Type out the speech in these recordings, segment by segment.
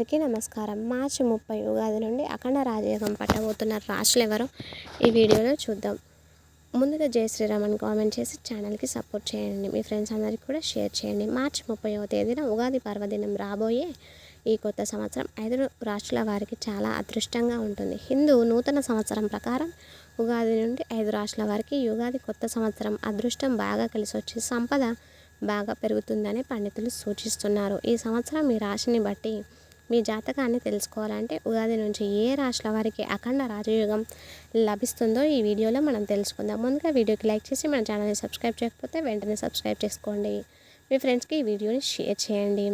అందరికీ నమస్కారం. మార్చి ముప్పై ఉగాది నుండి అఖండ రాజయోగం పట్టబోతున్న రాశులు ఎవరో? ఈ వీడియోలో చూద్దాం. ముందుగా జై శ్రీరామ్ అని కామెంట్ చేసి ఛానల్కి సపోర్ట్ చేయండి. మీ ఫ్రెండ్స్ అందరికీ కూడా షేర్ చేయండి. మార్చి ముప్పైవ తేదీన ఉగాది పర్వదినం రాబోయే ఈ కొత్త సంవత్సరం ఐదు రాష్ట్రాల వారికి చాలా అదృష్టంగా ఉంటుంది. హిందూ నూతన సంవత్సరం ప్రకారం ఉగాది నుండి ఐదు రాష్ట్రాల వారికి యుగాది కొత్త సంవత్సరం అదృష్టం బాగా కలిసి వచ్చి సంపద బాగా పెరుగుతుందని పండితులు సూచిస్తున్నారు. ఈ సంవత్సరం మీ రాశిని బట్టి మీ జాతకాన్ని తెలుసుకోవాలంటే ఉగాది నుంచి ఏ రాశుల వారికి అఖండ రాజయోగం లభిస్తుందో ఈ వీడియోలో మనం తెలుసుకుందాం. ముందుగా వీడియోకి లైక్ చేసి మన ఛానల్ని సబ్స్క్రైబ్ చేయకపోతే వెంటనే సబ్స్క్రైబ్ చేసుకోండి. మీ ఫ్రెండ్స్కి ఈ వీడియోని షేర్ చేయండి.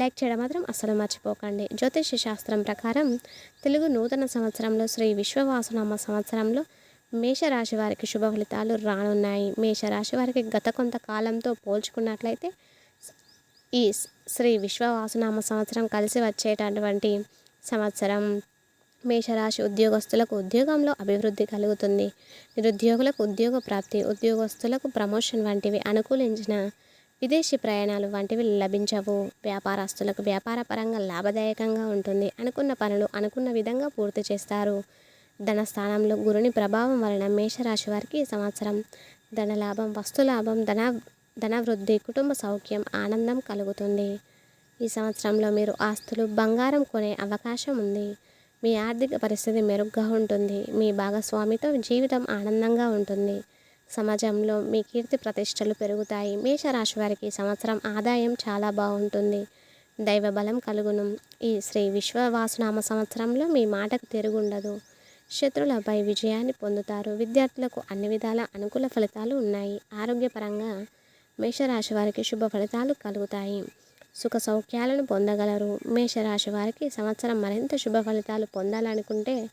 లైక్ చేయడం మాత్రం అస్సలు మర్చిపోకండి. జ్యోతిష శాస్త్రం ప్రకారం తెలుగు నూతన సంవత్సరంలో శ్రీ విశ్వవాసనామ సంవత్సరంలో మేషరాశి వారికి శుభ ఫలితాలు రానున్నాయి. మేషరాశి వారికి గత కొంతకాలంతో పోల్చుకున్నట్లయితే ఈ శ్రీ విశ్వవాసునామ సంవత్సరం కలిసి వచ్చేటటువంటి సంవత్సరం మేషరాశి ఉద్యోగస్తులకు ఉద్యోగంలో అభివృద్ధి కలుగుతుంది. నిరుద్యోగులకు ఉద్యోగ ప్రాప్తి ఉద్యోగస్తులకు ప్రమోషన్ వంటివి అనుకూలించిన విదేశీ ప్రయాణాలు వంటివి లభించవు. వ్యాపారస్తులకు వ్యాపారపరంగా లాభదాయకంగా ఉంటుంది. అనుకున్న పనులు అనుకున్న విధంగా పూర్తి చేస్తారు. ధనస్థానంలో గురుని ప్రభావం వలన మేషరాశి వారికి ఈ సంవత్సరం ధనలాభం వస్తులాభం ధన ధనవృద్ధి కుటుంబ సౌఖ్యం ఆనందం కలుగుతుంది. ఈ సంవత్సరంలో మీరు ఆస్తులు బంగారం కొనే అవకాశం ఉంది. మీ ఆర్థిక పరిస్థితి మెరుగ్గా ఉంటుంది. మీ భాగస్వామితో జీవితం ఆనందంగా ఉంటుంది. సమాజంలో మీ కీర్తి ప్రతిష్టలు పెరుగుతాయి. మేషరాశి వారికి సంవత్సరం ఆదాయం చాలా బాగుంటుంది. దైవ బలం కలుగును. ఈ శ్రీ విశ్వవాసునామ సంవత్సరంలో మీ మాటకు తిరుగుండదు. శత్రులపై విజయాన్ని పొందుతారు. విద్యార్థులకు అన్ని విధాల అనుకూల ఫలితాలు ఉన్నాయి. ఆరోగ్యపరంగా మేషరాశి వారికి శుభ ఫలితాలు కలుగుతాయి. సుఖ సౌఖ్యాలను పొందగలరు. మేషరాశి వారికి సంవత్సరం మరింత శుభ ఫలితాలు పొందాలనుకుంటే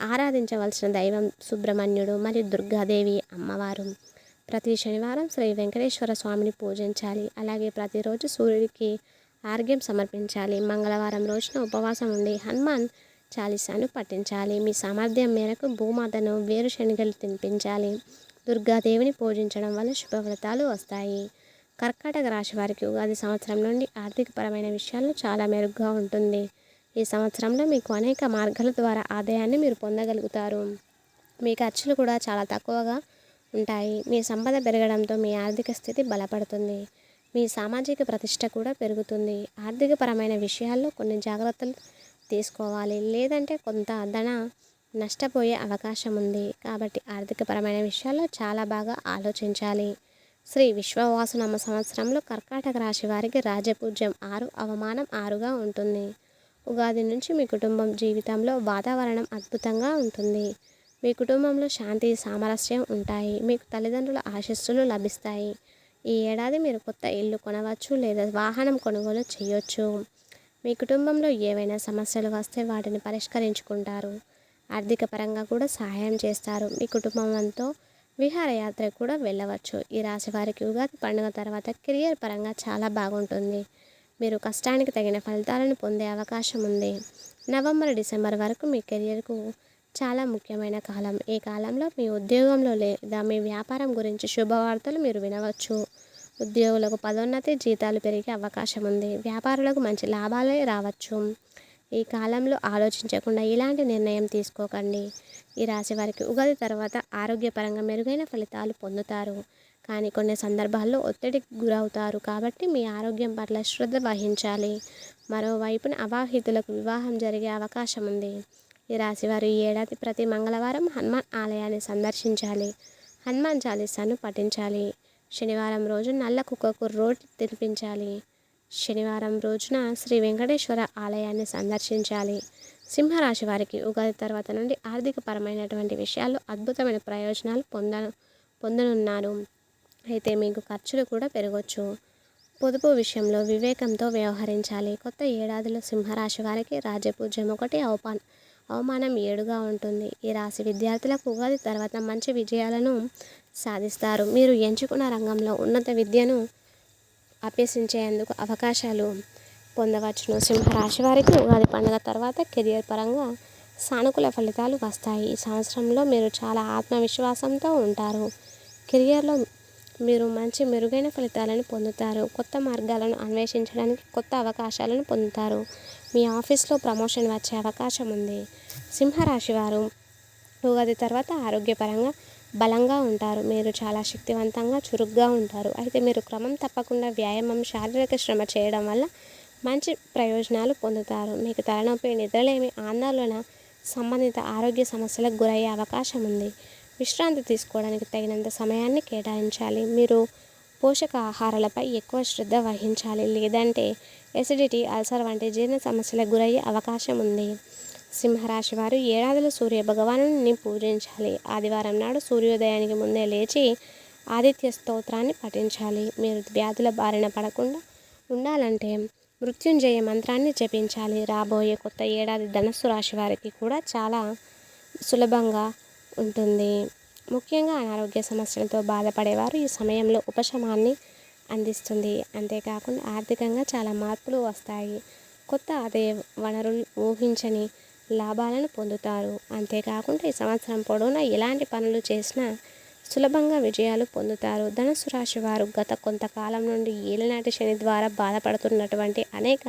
ఆరాధించవలసిన దైవం సుబ్రహ్మణ్యుడు మరియు దుర్గాదేవి అమ్మవారు. ప్రతి శనివారం శ్రీ వెంకటేశ్వర స్వామిని పూజించాలి. అలాగే ప్రతిరోజు సూర్యుడికి ఆర్ఘ్యం సమర్పించాలి. మంగళవారం రోజున ఉపవాసం ఉండి హనుమాన్ చాలీసాను పఠించాలి. మీ సామర్థ్యం మేరకు భూమాతను వేరుశనగలు తినిపించాలి. దుర్గాదేవిని పూజించడం వల్ల శుభఫలితాలు వస్తాయి. కర్కాటక రాశి వారికి ఉగాది సంవత్సరం నుండి ఆర్థికపరమైన విషయాలు చాలా మెరుగ్గా ఉంటుంది. ఈ సంవత్సరంలో మీకు అనేక మార్గాల ద్వారా ఆదాయాన్ని మీరు పొందగలుగుతారు. మీ ఖర్చులు కూడా చాలా తక్కువగా ఉంటాయి. మీ సంపద పెరగడంతో మీ ఆర్థిక స్థితి బలపడుతుంది. మీ సామాజిక ప్రతిష్ట కూడా పెరుగుతుంది. ఆర్థికపరమైన విషయాల్లో కొన్ని జాగ్రత్తలు తీసుకోవాలి. లేదంటే కొంత ధన నష్టపోయే అవకాశం ఉంది కాబట్టి ఆర్థికపరమైన విషయాల్లో చాలా బాగా ఆలోచించాలి. శ్రీ విశ్వవాసునామ సంవత్సరంలో కర్కాటక రాశి వారికి రాజపూజ్యం ఆరు అవమానం ఆరుగా ఉంటుంది. ఉగాది నుంచి మీ కుటుంబం జీవితంలో వాతావరణం అద్భుతంగా ఉంటుంది. మీ కుటుంబంలో శాంతి సామరస్యం ఉంటాయి. మీకు తల్లిదండ్రుల ఆశస్సులు లభిస్తాయి. ఈ ఏడాది మీరు కొత్త ఇల్లు కొనవచ్చు లేదా వాహనం కొనుగోలు చేయొచ్చు. మీ కుటుంబంలో ఏవైనా సమస్యలు వస్తే వాటిని పరిష్కరించుకుంటారు. ఆర్థిక పరంగా కూడా సహాయం చేస్తారు. మీ కుటుంబంతో విహారయాత్ర కూడా వెళ్ళవచ్చు. ఈ రాశి వారికి ఉగాది పండుగ తర్వాత కెరియర్ పరంగా చాలా బాగుంటుంది. మీరు కష్టానికి తగిన ఫలితాలను పొందే అవకాశం ఉంది. నవంబర్ డిసెంబర్ వరకు మీ కెరియర్కు చాలా ముఖ్యమైన కాలం. ఈ కాలంలో మీ ఉద్యోగంలో లేదా మీ వ్యాపారం గురించి శుభవార్తలు మీరు వినవచ్చు. ఉద్యోగులకు పదోన్నతి జీతాలు పెరిగే అవకాశం ఉంది. వ్యాపారులకు మంచి లాభాలే రావచ్చు. ఈ కాలంలో ఆలోచించకుండా ఇలాంటి నిర్ణయం తీసుకోకండి. ఈ రాశి వారికి ఉగాది తర్వాత ఆరోగ్యపరంగా మెరుగైన ఫలితాలు పొందుతారు. కానీ కొన్ని సందర్భాల్లో ఒత్తిడికి గురవుతారు. కాబట్టి మీ ఆరోగ్యం పట్ల శ్రద్ధ వహించాలి. మరోవైపున అవాహితులకు వివాహం జరిగే అవకాశం ఉంది. ఈ రాశివారు ఈ ఏడాది ప్రతి మంగళవారం హనుమాన్ ఆలయాన్ని సందర్శించాలి. హనుమాన్ చాలీసాను పఠించాలి. శనివారం రోజు నల్ల కుక్కకు రోడ్ తినిపించాలి. శనివారం రోజున శ్రీ వెంకటేశ్వర ఆలయాన్ని సందర్శించాలి. సింహరాశి వారికి ఉగాది తర్వాత నుండి ఆర్థికపరమైనటువంటి విషయాల్లో అద్భుతమైన ప్రయోజనాలు పొంద పొందనున్నారు. అయితే మీకు ఖర్చులు కూడా పెరగవచ్చు పొదుపు విషయంలో వివేకంతో వ్యవహరించాలి. కొత్త ఏడాదిలో సింహరాశి వారికి రాజపూజ్యం ఒకటి అవపాన్ అవమానం ఏడుగా ఉంటుంది. ఈ రాశి విద్యార్థులకు ఉగాది తర్వాత మంచి విజయాలను సాధిస్తారు. మీరు ఎంచుకున్న రంగంలో ఉన్నత విద్యను అభ్యసించేందుకు అవకాశాలు పొందవచ్చును. సింహరాశి వారికి ఉగాది పండుగ తర్వాత కెరియర్ పరంగా సానుకూల ఫలితాలు వస్తాయి. ఈ సంవత్సరంలో మీరు చాలా ఆత్మవిశ్వాసంతో ఉంటారు. కెరియర్లో మీరు మంచి మెరుగైన ఫలితాలను పొందుతారు. కొత్త మార్గాలను అన్వేషించడానికి కొత్త అవకాశాలను పొందుతారు. మీ ఆఫీస్లో ప్రమోషన్ వచ్చే అవకాశం ఉంది. సింహరాశి వారు ఉగాది తర్వాత ఆరోగ్యపరంగా బలంగా ఉంటారు. మీరు చాలా శక్తివంతంగా చురుగ్గా ఉంటారు. అయితే మీరు క్రమం తప్పకుండా వ్యాయామం శారీరక శ్రమ చేయడం వల్ల మంచి ప్రయోజనాలు పొందుతారు. మీకు తలనొప్పి నిద్రలేమి ఆందోళన సంబంధిత ఆరోగ్య సమస్యలకు గురయ్యే అవకాశం ఉంది. విశ్రాంతి తీసుకోవడానికి తగినంత సమయాన్ని కేటాయించాలి. మీరు పోషక ఆహారాలపై ఎక్కువ శ్రద్ధ వహించాలి. లేదంటే ఎసిడిటీ అల్సర్ వంటి జీర్ణ సమస్యలకు గురయ్యే అవకాశం ఉంది. సింహరాశి వారు ఏడాదిలో సూర్య భగవాను పూజించాలి. ఆదివారం నాడు సూర్యోదయానికి ముందే లేచి ఆదిత్య స్తోత్రాన్ని పఠించాలి. మీరు వ్యాధుల బారిన పడకుండా ఉండాలంటే మృత్యుంజయ మంత్రాన్ని జపించాలి. రాబోయే కొత్త ఏడాది ధనస్సు రాశి వారికి కూడా చాలా సులభంగా ఉంటుంది. ముఖ్యంగా అనారోగ్య సమస్యలతో బాధపడేవారు ఈ సమయంలో ఉపశమాన్ని అందిస్తుంది. అంతేకాకుండా ఆర్థికంగా చాలా మార్పులు వస్తాయి. కొత్త ఆదాయ వనరులు ఊహించని లాభాలను పొందుతారు. అంతేకాకుండా ఈ సంవత్సరం పొడవునా ఎలాంటి పనులు చేసినా సులభంగా విజయాలు పొందుతారు. ధనుసు రాశి వారు గత కొంతకాలం నుండి ఏలినాటి శని ద్వారా బాధపడుతున్నటువంటి అనేక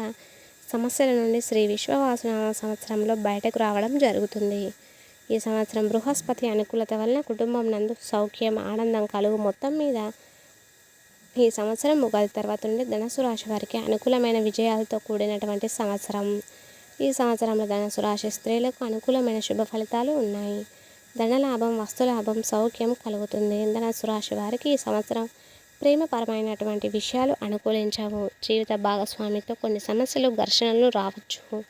సమస్యల నుండి శ్రీ విశ్వవాసన సంవత్సరంలో బయటకు రావడం జరుగుతుంది. ఈ సంవత్సరం బృహస్పతి అనుకూలత వలన కుటుంబం నందు సౌఖ్యం ఆనందం కలుగు మొత్తం మీద ఈ సంవత్సరం ఉగాది తర్వాత నుండి ధనసు రాశి వారికి అనుకూలమైన విజయాలతో కూడినటువంటి సంవత్సరం. ఈ సంవత్సరంలో ధనసు రాశి స్త్రీలకు అనుకూలమైన శుభ ఫలితాలు ఉన్నాయి. ధనలాభం వస్తులాభం సౌఖ్యం కలుగుతుంది. ధనసు రాశి వారికి ఈ సంవత్సరం ప్రేమపరమైనటువంటి విషయాలు అనుకూలించవు. జీవిత భాగస్వామితో కొన్ని సమస్యలు ఘర్షణలు రావచ్చు.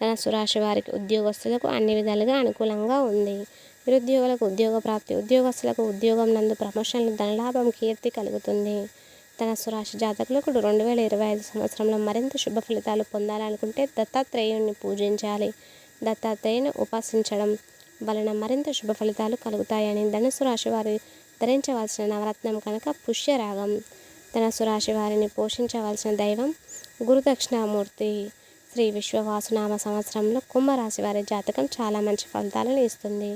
ధనస్సు రాశి వారికి ఉద్యోగస్తులకు అన్ని విధాలుగా అనుకూలంగా ఉంది. నిరుద్యోగులకు ఉద్యోగ ప్రాప్తి ఉద్యోగస్తులకు ఉద్యోగం నందు ప్రమోషన్లు ధనలాభం కీర్తి కలుగుతుంది. ధనస్సు రాశి జాతకులకు రెండు వేల ఇరవై ఐదు సంవత్సరంలో మరింత శుభ ఫలితాలు పొందాలనుకుంటే దత్తాత్రేయుణ్ణి పూజించాలి. దత్తాత్రేయుని ఉపాసించడం వలన మరింత శుభ ఫలితాలు కలుగుతాయని ధనుసు రాశి వారి ధరించవలసిన నవరత్నం కనుక పుష్యరాగం. ధనుసు రాశి వారిని పోషించవలసిన దైవం గురుదక్షిణామూర్తి. శ్రీ విశ్వవాసునామ సంవత్సరంలో కుంభరాశి వారి జాతకం చాలా మంచి ఫలితాలను ఇస్తుంది.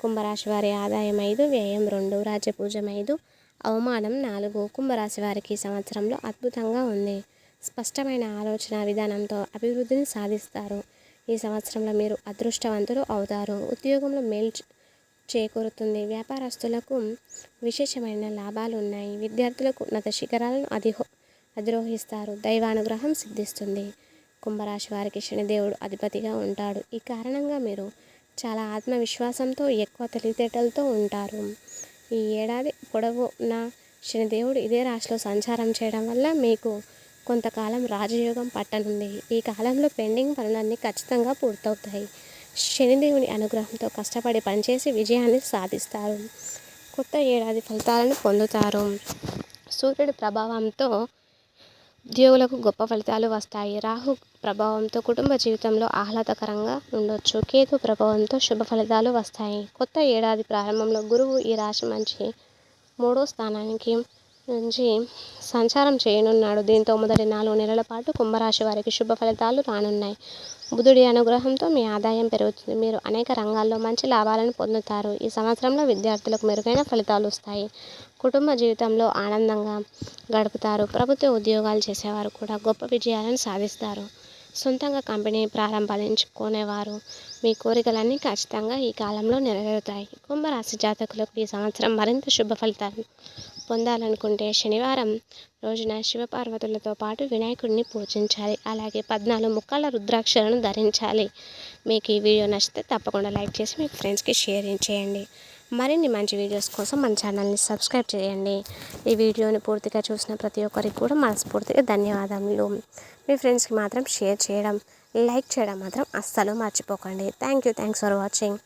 కుంభరాశి వారి ఆదాయం ఐదు వ్యయం రెండు రాజ్యపూజం ఐదు అవమానం నాలుగు. కుంభరాశి వారికి సంవత్సరంలో అద్భుతంగా ఉంది. స్పష్టమైన ఆలోచన విధానంతో అభివృద్ధిని సాధిస్తారు. ఈ సంవత్సరంలో మీరు అదృష్టవంతులు అవుతారు. ఉద్యోగంలో మేలు చేకూరుతుంది. వ్యాపారస్తులకు విశేషమైన లాభాలు ఉన్నాయి. విద్యార్థులకు ఉన్నత శిఖరాలను అధిహో అధిరోహిస్తారు. దైవానుగ్రహం సిద్ధిస్తుంది. కుంభరాశి వారికి శనిదేవుడు అధిపతిగా ఉంటాడు. ఈ కారణంగా మీరు చాలా ఆత్మవిశ్వాసంతో ఎక్కువ తెలివితేటలతో ఉంటారు. ఈ ఏడాది పొడవునా శనిదేవుడు ఇదే రాశిలో సంచారం చేయడం వల్ల మీకు కొంతకాలం రాజయోగం పట్టనుంది. ఈ కాలంలో పెండింగ్ పనులన్నీ ఖచ్చితంగా పూర్తవుతాయి. శనిదేవుని అనుగ్రహంతో కష్టపడి పనిచేసి విజయాన్ని సాధిస్తారు. కొత్త ఏడాది ఫలితాలను పొందుతారు. సూర్యుడి ప్రభావంతో ఉద్యోగులకు గొప్ప ఫలితాలు వస్తాయి. రాహు ప్రభావంతో కుటుంబ జీవితంలో ఆహ్లాదకరంగా ఉండొచ్చు. కేతు ప్రభావంతో శుభ ఫలితాలు వస్తాయి. కొత్త ఏడాది ప్రారంభంలో గురువు ఈ రాశి మంచి మూడో స్థానానికి నుంచి సంచారం చేయనున్నాడు. దీంతో మొదటి నాలుగు నెలల పాటు కుంభరాశి వారికి శుభ ఫలితాలు రానున్నాయి. బుధుడి అనుగ్రహంతో మీ ఆదాయం పెరుగుతుంది. మీరు అనేక రంగాల్లో మంచి లాభాలను పొందుతారు. ఈ సంవత్సరంలో విద్యార్థులకు మెరుగైన ఫలితాలు వస్తాయి. కుటుంబ జీవితంలో ఆనందంగా గడుపుతారు. ప్రభుత్వ ఉద్యోగాలు చేసేవారు కూడా గొప్ప విజయాలను సాధిస్తారు. సొంతంగా కంపెనీ ప్రారంభించుకునేవారు. మీ కోరికలన్నీ ఖచ్చితంగా ఈ కాలంలో నెరవేరుతాయి. కుంభరాశి జాతకులకు ఈ సంవత్సరం మరింత శుభ ఫలితాలు పొందాలనుకుంటే శనివారం రోజున శివపార్వతులతో పాటు వినాయకుడిని పూజించాలి. అలాగే పద్నాలుగు ముక్కల రుద్రాక్షలను ధరించాలి. మీకు ఈ వీడియో నచ్చితే తప్పకుండా లైక్ చేసి మీ ఫ్రెండ్స్కి షేర్ చేయండి. మరిన్ని మంచి వీడియోస్ కోసం మన ఛానల్ని సబ్స్క్రైబ్ చేయండి. ఈ వీడియోని పూర్తిగా చూసిన ప్రతి ఒక్కరికి కూడా మనస్ఫూర్తిగా ధన్యవాదములు. మీ ఫ్రెండ్స్కి మాత్రం షేర్ చేయడం లైక్ చేయడం మాత్రం అస్సలు మర్చిపోకండి. Thank you thanks for watching.